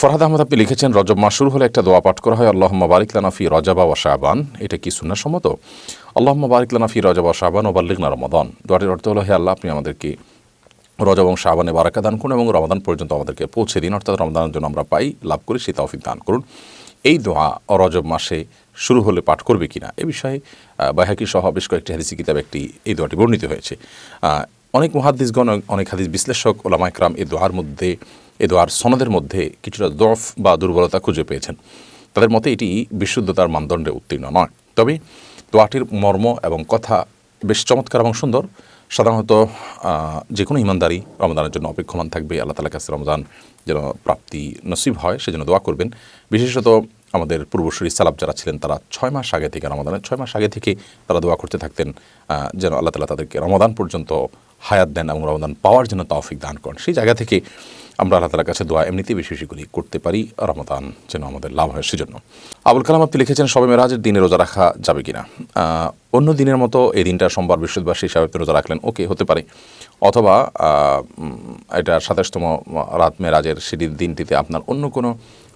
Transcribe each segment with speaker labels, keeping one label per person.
Speaker 1: ফরহাদ আহমদ, আপনি লিখেছেন, রজব মাস শুরু হলে একটা দোয়া পাঠ করা হয় আল্লাহ বারিক লানাফি রজাবা ওয়া শাহবান এটা কি সুন্নাহ সম্মত? আল্লাহ বারিক লানাফি রজাবা শাহবান ও বাল্লিক না রমাদান। দোয়াটির অর্থ হলো, হে আল্লাহ, আপনি আমাদেরকে রজব এবং শাহবানে বারাকা দান করুন এবং রমাদান পর্যন্ত আমাদেরকে পৌঁছে দিন। অর্থাৎ রমাদানের জন্য আমরা পাই, লাভ করি, সেই তৌফিক দান করুন। এই দোয়া রজব মাসে শুরু হলে পাঠ করবে কিনা, এ বিষয়ে বাইহাকি সহ বেশ কয়েকটি হাদিসি কিতাব একটি, এই দোয়াটি বর্ণিত হয়েছে। অনেক মহাদিসগণ অনেক হাদিস বিশ্লেষক ওলামা ইকরাম এই দোয়ার মধ্যে এ দোয়ার সনদের মধ্যে কিছুটা দফ বা দুর্বলতা খুঁজে পেয়েছেন। তাদের মতে এটি বিশুদ্ধতার মানদণ্ডে উত্তীর্ণ নয়। তবে দোয়াটির মর্ম এবং কথা বেশ চমৎকার এবং সুন্দর। সাধারণত যে কোনো ইমানদারি রমজানের জন্য অপেক্ষমান থাকবে, আল্লাহ তালা কাছে রমজান যেন প্রাপ্তি নসিব হয়, সেজন্য দোয়া করবেন। বিশেষত আমাদের পূর্বসূরি সালাব যারা ছিলেন, তারা ছয় মাস আগে থেকে রমাদানের ছয় মাস আগে থেকে তারা দোয়া করতে থাকতেন যেন আল্লাহ তালা তাদেরকে রমাদান পর্যন্ত হায়াত দেন এবং রমাদান পাওয়ার জন্য তৌফিক দান করেন। সেই জায়গা থেকে আমরা আল্লাহ তালার কাছে দোয়া এমনিতেই বেশি বেশি করি, করতে পারি। রমাদান যেন আমাদের লাভ হয়, সেজন্য। আবুল কালাম আপনি লিখেছেন, সবে মেরাজের দিনে রোজা রাখা যাবে কিনা? অন্য দিনের মতো এই দিনটা সোমবার সেই হিসাবে রোজা রাখলেন। ওকে, হতে পারে। অথবা এটা সাতাশতম রাত মেরাজের সেটির দিনটিতে আপনার অন্য কোনো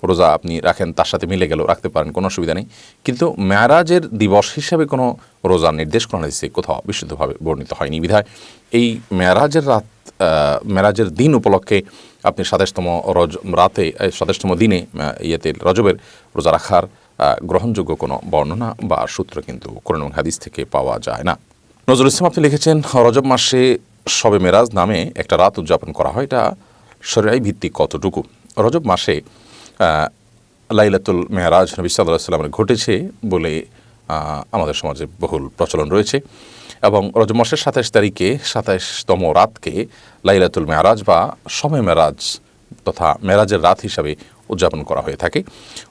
Speaker 1: রোজা আপনি রাখেন, তার সাথে মিলে গেলেও রাখতে পারেন, কোনো অসুবিধা নেই। কিন্তু মেয়ারাজের দিবস হিসাবে কোনো রোজা নির্দেশ করা হয়েছে, কোথাও বিশুদ্ধভাবে বর্ণিত হয়নি। বিধায় এই মেয়ারাজের রাত মেরাজের দিন উপলক্ষে আপনি সাতাশতম রজ, রাতে সাতাশতম দিনে ইয়েতে, রজবের রোজা রাখার গ্রহণযোগ্য কোনো বর্ণনা বা সূত্র কিন্তু কোরআন হাদিস থেকে পাওয়া যায় না। নজরুল ইসলাম, আপনি লিখেছেন, রজব মাসে শবে মেরাজ নামে একটা রাত উদযাপন করা হয়। এটা শরীরাই ভিত্তিক কতটুকু? রজব মাসে লাইলাতুল মেহরাজ নবী সাল্লাহ সাল্লামের ঘটেছে বলে আমাদের সমাজে বহুল প্রচলন রয়েছে। এবং রজব মাসের সাতাশ তারিখে, সাতাশতম রাতকে লাইলাতুল মেহরাজ বা সময় মেরাজ তথা মেরাজের রাত হিসাবে উদযাপন করা হয়ে থাকে।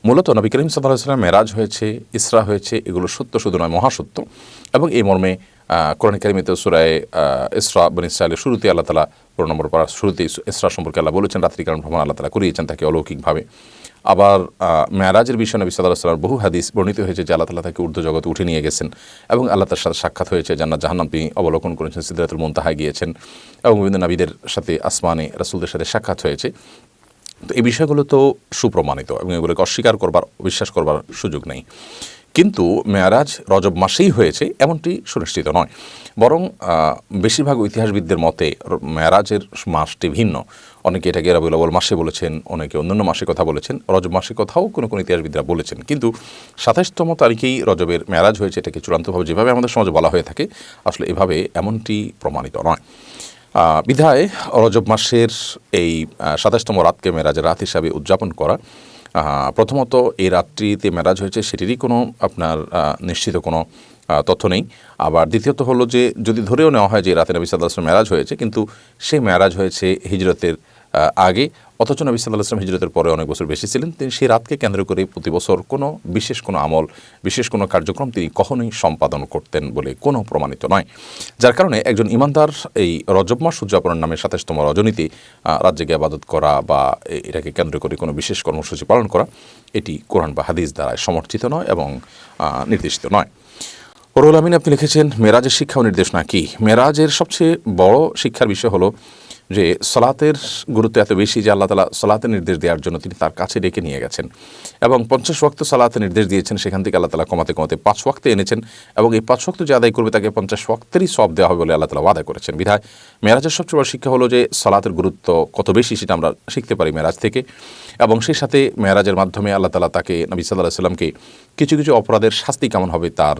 Speaker 1: মূলত নবী করিম সাল্লাহ সাল্লাম মেরাজ হয়েছে, ইসরা হয়েছে, এগুলো সত্য, শুধু নয় মহাসত্য। এবং এই মর্মে কোরআন কারিমিতে সুরায় ইসরা, বন ইসরায়েলের শুরুতে আল্লাহ তালা পুরো নম্বর পাড়ার শুরুতে ইসরা সম্পর্কে আল্লাহ বলেছেন রাত্রিকালীন ভ্রমণ আল্লাহ তালা করিয়েছেন তাকে অলৌকিকভাবে। আবার মেয়ারাজের বিষয়ে নবী সাল্লাহ সাল্লাম বহু হাদিস বর্ণিত হয়েছে যে আল্লাহ তালা তাকে ঊর্ধ্ব জগতে উঠে নিয়ে গেছেন এবং আল্লাহ তার সাথে সাক্ষাৎ হয়েছে, জান্নাত জাহান্নাম তিনি অবলোকন করেছেন সিদ্ধাতুল মুনতাহায় গিয়েছেন। এবং বিভিন্ন নাবিদের সাথে, আসমানে রাসুলদের সাথে সাক্ষাৎ হয়েছে। তো এই বিষয়গুলো তো সুপ্রমাণিত এবং এগুলোকে অস্বীকার করবার বিশ্বাস করবার সুযোগ নেই। কিন্তু মেয়ারাজ রজব মাসেই হয়েছে, এমনটি সুনিশ্চিত নয়। বরং বেশিরভাগ ইতিহাসবিদদের মতে মেয়ারাজের মাসটি ভিন্ন। অনেকে এটাকে রবিউল মাসে বলেছেন, অনেকে অন্যান্য মাসে কথা বলেছেন, রজব মাসে কথাও কোনো কোনো ইতিহাসবিদরা বলেছেন। কিন্তু সাতাশতম তারিখেই রজবের মেয়ারাজ হয়েছে, এটাকে চূড়ান্তভাবে যেভাবে আমাদের সমাজে বলা হয়ে থাকে, আসলে এভাবে এমনটি প্রমাণিত নয়। বিধায় রজব মাসের এই সাতাশতম রাতকে মেরাজের রাত হিসাবে উদযাপন করা। প্রথমত এই রাত্রিতে মেরাজ হয়েছে সেটিরই কোনো আপনার নিশ্চিত কোনো তথ্য নেই। আবার দ্বিতীয়ত হলো যে, যদি ধরেও নেওয়া হয় যে রাতে নবী সাল্লাহ মেরাজ হয়েছে, কিন্তু সেই মেরাজ হয়েছে হিজরতের আগে। অথচ নবী সাল্লাহ আসলাম হিজরতের পরে অনেক বছর বেশি ছিলেন। তিনি সেই রাতকে কেন্দ্র করে প্রতি বছর কোনো বিশেষ কোনো আমল, বিশেষ কোনো কার্যক্রম তিনি কখনোই সম্পাদন করতেন বলে কোনো প্রমাণিত নয়। যার কারণে একজন ইমানদার এই রজব মাস উদযাপনের নামে সাতাশতম রজনীতি রাত জেগে আবাদত করা বা এটাকে কেন্দ্র করে কোনো বিশেষ কর্মসূচি পালন করা, এটি কোরআন বা হাদিস দ্বারা সমর্থিত নয় এবং নির্দেশিত নয়। রুল আমিন, আপনি লিখেছেন, মেরাজের শিক্ষা ও নির্দেশনা নাকি মেরাজের সবচেয়ে বড় শিক্ষার বিষয় হলো যে সলাতের গুরুত্ব এত বেশি যে আল্লাহ তালা সলাতের নির্দেশ দেওয়ার জন্য তিনি তার কাছে ডেকে নিয়ে গেছেন। এবং পঞ্চাশ ওয়াক্ত সালাতের নির্দেশ দিয়েছেন, সেখান থেকে আল্লাহ তালা কমাতে কমাতে পাঁচ ওয়াক্তে এনেছেন এবং এই পাঁচ ওয়াক্ত যে আদায় করবে তাকে পঞ্চাশ ওয়াক্তেরই সব দেওয়া হবে বলে আল্লাহ তালা ওয়াদা করেছেন। বিধায় মেরাজের সবচেয়ে বড় শিক্ষা হলো যে সলাতের গুরুত্ব কত বেশি সেটা আমরা শিখতে পারি মেরাজ থেকে। এবং সেই সাথে মেরাজের মাধ্যমে আল্লাহ তালা তাকে নবী সাল্লাহ সাল্লামকে কিছু কিছু অপরাধের শাস্তি কেমন হবে তার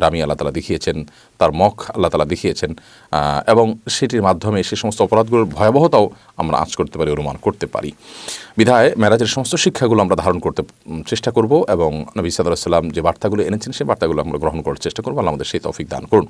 Speaker 1: ডামি আল্লাহ তালা দেখিয়েছেন। তার মখ আল্লাহ তালা দেখিয়েছেন এবং সেটির মাধ্যমে সে সমস্ত অপরাধগুলোর ভয়াবহতাও আমরা আঁচ করতে পারি, অনুমান করতে পারি। বিধায় মেরাজের সমস্ত শিক্ষাগুলো আমরা ধারণ করতে চেষ্টা করব এবং নবী সাদাম যে বার্তাগুলো এনেছেন সেই বার্তাগুলো আমরা গ্রহণ করার চেষ্টা করব। আল্লাহ আমাদের সেই তফিক দান করুন।